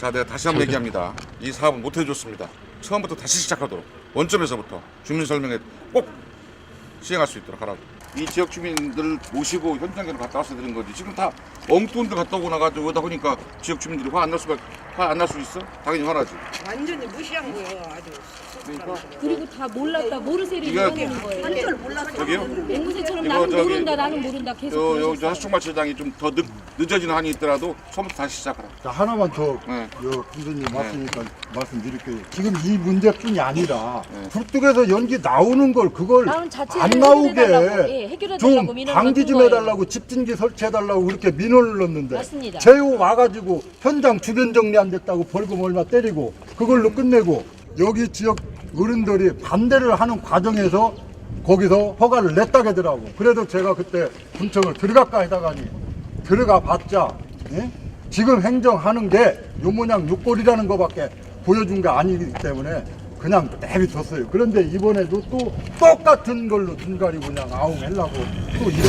자, 내가 다시 한번 얘기합니다. 이 사업은 못 해줬습니다. 처음부터 다시 시작하도록 원점에서부터 주민 설명회 꼭 시행할 수 있도록 하라고. 이 지역 주민들 모시고 현장에 갔다 와서 드린 거지. 지금 다 엉뚱한데 갔다 오고 나가지고 오다 보니까 지역 주민들이 화 안 날 수가 화안 날 수 있어? 당연히 화나지. 완전히 무시한 거예요 아주 그리고 다 몰랐다 모르쇠를 이거- 이용하는 거예요. 한줄 몰랐어 저기요? 앵무새처럼 이거 나는 저기- 모른다 나는 모른다 계속 요, 요, 저 그러셨어요. 하수종마체장이 좀 더 늦어지는 한이 있더라도 처음부터 다시 시작하라. 자, 하나만 더, 네. 요, 선생님 왔으니까 말씀드릴게요. 지금 이 문제뿐이 아니라, 네. 불뚝에서 연기 나오는 걸, 그걸 나는 자체 안 해결해달라고, 예, 나오게 해결해달라고 좀 민원을 방지 넣은 좀 거예요. 해달라고, 집진기 설치해달라고 그렇게 민원을 넣는데, 맞습니다. 제호 와가지고 현장 주변 정리 안 됐다고 벌금 얼마 때리고, 그걸로 끝내고, 여기 지역 어른들이 반대를 하는 과정에서 거기서 허가를 냈다 하더라고. 그래도 제가 그때 군청을 들어갈까 하다가니 들어가 봤자 예? 지금 행정하는 게 요 모양 요꼴이라는 거밖에 보여준 게 아니기 때문에 그냥 내비뒀어요. 그런데 이번에도 또 똑같은 걸로 둔가리 그냥 아웅 하려고 또 이런